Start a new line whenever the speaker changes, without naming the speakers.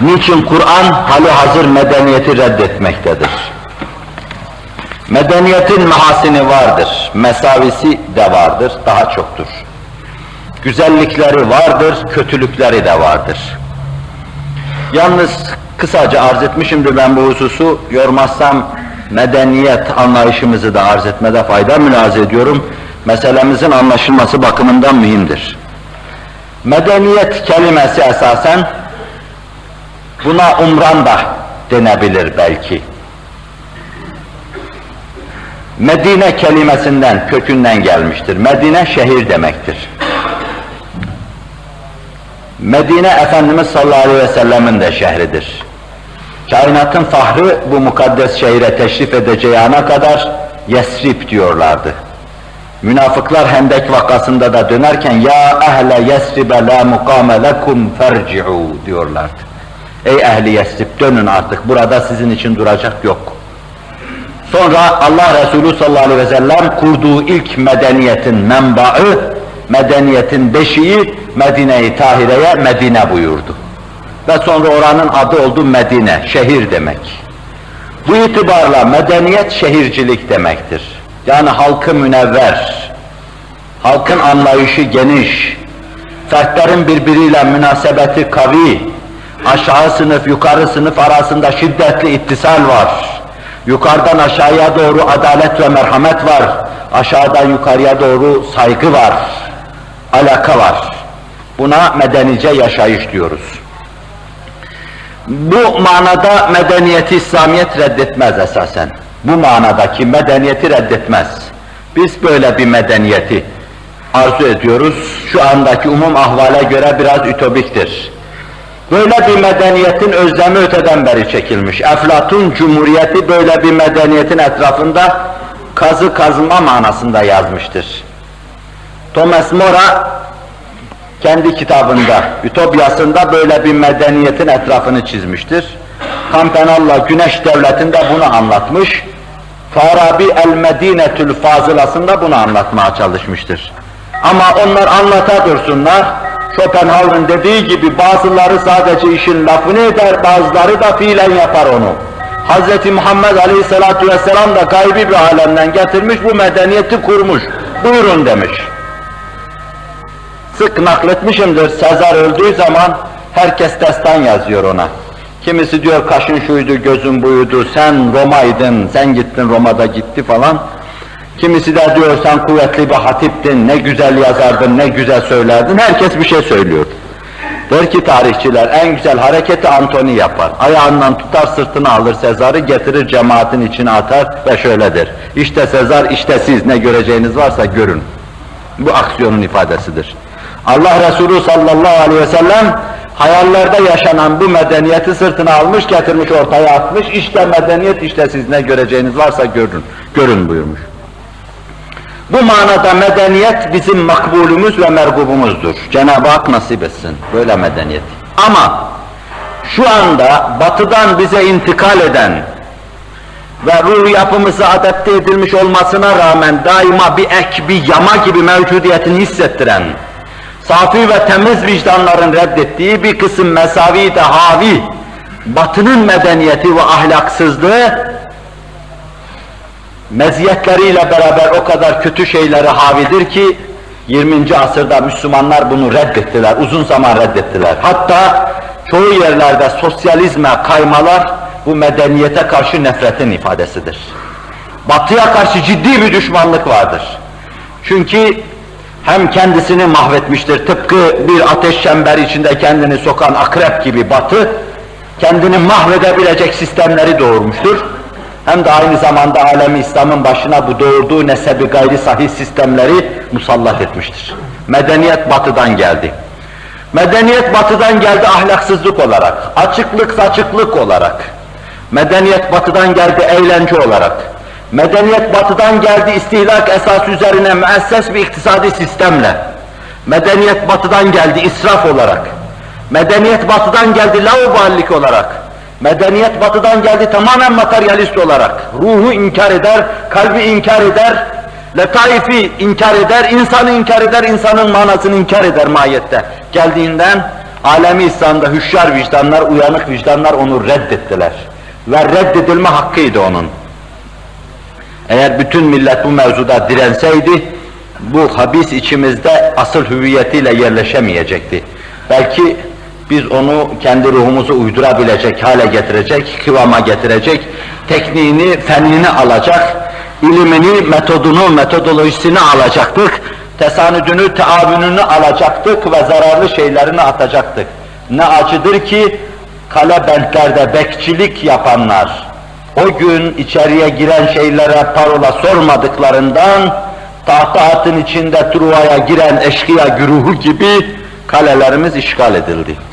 Niçin Kur'an hali hazır medeniyeti reddetmektedir? Medeniyetin mahasini vardır, mesavisi de vardır, daha çoktur. Güzellikleri vardır, kötülükleri de vardır. Yalnız kısaca arz etmişimdir ben bu hususu, yormazsam medeniyet anlayışımızı da arz etmede fayda mülaz ediyorum. Meselemizin anlaşılması bakımından mühimdir. Medeniyet kelimesi esasen buna umran da denebilir belki. Medine kelimesinden, kökünden gelmiştir. Medine şehir demektir. Medine Efendimiz sallallahu aleyhi ve sellemin de şehridir. Kainatın fahri bu mukaddes şehire teşrif edeceği ana kadar Yesrib diyorlardı. Münafıklar Hendek vakasında da dönerken ya ehle Yesrib'e la mukame lekum ferci'u diyorlardı. Ey ehli Yesrib dönün artık burada sizin için duracak yok. Sonra Allah Resulü sallallahu aleyhi ve sellem kurduğu ilk medeniyetin menbaı, medeniyetin beşiği Medine-i Tahire'ye Medine buyurdu. Ve sonra oranın adı oldu Medine, şehir demek. Bu itibarla medeniyet şehircilik demektir. Yani halkı münevver, halkın anlayışı geniş, fertlerin birbiriyle münasebeti kavi, aşağı sınıf, yukarı sınıf arasında şiddetli ittisal var. Yukarıdan aşağıya doğru adalet ve merhamet var. Aşağıdan yukarıya doğru saygı var. Alaka var. Buna medenice yaşayış diyoruz. Bu manada medeniyeti İslamiyet reddetmez esasen. Bu manadaki medeniyeti reddetmez. Biz böyle bir medeniyeti arzu ediyoruz. Şu andaki umum ahvale göre biraz ütopiktir. Böyle bir medeniyetin özlemi öteden beri çekilmiş. Eflatun Cumhuriyeti böyle bir medeniyetin etrafında kazı kazma manasında yazmıştır. Thomas More kendi kitabında, Ütopyasında böyle bir medeniyetin etrafını çizmiştir. Kampenalla Güneş Devleti'nde bunu anlatmış. Farabi El-Medinetül Fazılasında bunu anlatmaya çalışmıştır. Ama onlar anlata dursunlar, Schopenhauer'ın dediği gibi bazıları sadece işin lafını eder, bazıları da fiilen yapar onu. Hz. Muhammed Aleyhisselatü Vesselam da gaybi bir alemden getirmiş, bu medeniyeti kurmuş. Buyurun demiş. Sık nakletmişimdir, Sezar öldüğü zaman herkes destan yazıyor ona. Kimisi diyor kaşın şuydu, gözün buydu, sen Roma'ydın, sen gittin Roma'da gitti falan. Kimisi de diyor sen kuvvetli bir hatiptin, ne güzel yazardın, ne güzel söylerdin, herkes bir şey söylüyor. Der ki tarihçiler, en güzel hareketi Antoni yapar. Ayağından tutar, sırtını alır Sezar'ı, getirir cemaatin içine atar ve şöyle der. İşte Sezar, işte siz ne göreceğiniz varsa görün. Bu aksiyonun ifadesidir. Allah Resulü sallallahu aleyhi ve sellem hayallerde yaşanan bu medeniyeti sırtına almış, getirmiş ortaya atmış. İşte medeniyet, işte siz ne göreceğiniz varsa görün, görün buyurmuş. Bu manada medeniyet bizim makbulümüz ve mergubumuzdur. Cenab-ı Hak nasip etsin böyle medeniyet. Ama şu anda batıdan bize intikal eden ve ruh yapımıza adapte edilmiş olmasına rağmen daima bir ek, bir yama gibi mevcudiyetini hissettiren, safi ve temiz vicdanların reddettiği bir kısım mesavi de havi, batının medeniyeti ve ahlaksızlığı, meziyetleriyle beraber o kadar kötü şeyleri havidir ki, 20. asırda Müslümanlar bunu reddettiler, uzun zaman reddettiler. Hatta çoğu yerlerde sosyalizme kaymalar, bu medeniyete karşı nefretin ifadesidir. Batıya karşı ciddi bir düşmanlık vardır. Çünkü hem kendisini mahvetmiştir, tıpkı bir ateş çemberi içinde kendini sokan akrep gibi batı, kendini mahvedebilecek sistemleri doğurmuştur. Hem de aynı zamanda alemi İslam'ın başına bu doğurduğu nesebi gayri sahih sistemleri musallat etmiştir. Medeniyet batıdan geldi. Medeniyet batıdan geldi ahlaksızlık olarak, açıklık saçıklık olarak. Medeniyet batıdan geldi eğlence olarak. Medeniyet batıdan geldi istihlak esas üzerine müesses bir iktisadi sistemle. Medeniyet batıdan geldi israf olarak. Medeniyet batıdan geldi lauballik olarak. Medeniyet batıdan geldi tamamen materyalist olarak. Ruhu inkar eder, kalbi inkar eder, letaifi inkar eder, insanı inkar eder, insanın manasını inkar eder mahiyette. Geldiğinden alemi İslam'da hüşyar vicdanlar, uyanık vicdanlar onu reddettiler. Ve reddedilme hakkıydı onun. Eğer bütün millet bu mevzuda direnseydi, bu habis içimizde asıl hüviyetiyle yerleşemeyecekti. Belki biz onu kendi ruhumuzu uydurabilecek hale getirecek, kıvama getirecek, tekniğini, fennini alacak, ilimini, metodunu, metodolojisini alacaktık, tesanüdünü, teavününü alacaktık ve zararlı şeylerini atacaktık. Ne acıdır ki kale bentlerde bekçilik yapanlar, o gün içeriye giren şeylere parola sormadıklarından, tahta atın içinde Truva'ya giren eşkıya güruhu gibi kalelerimiz işgal edildi.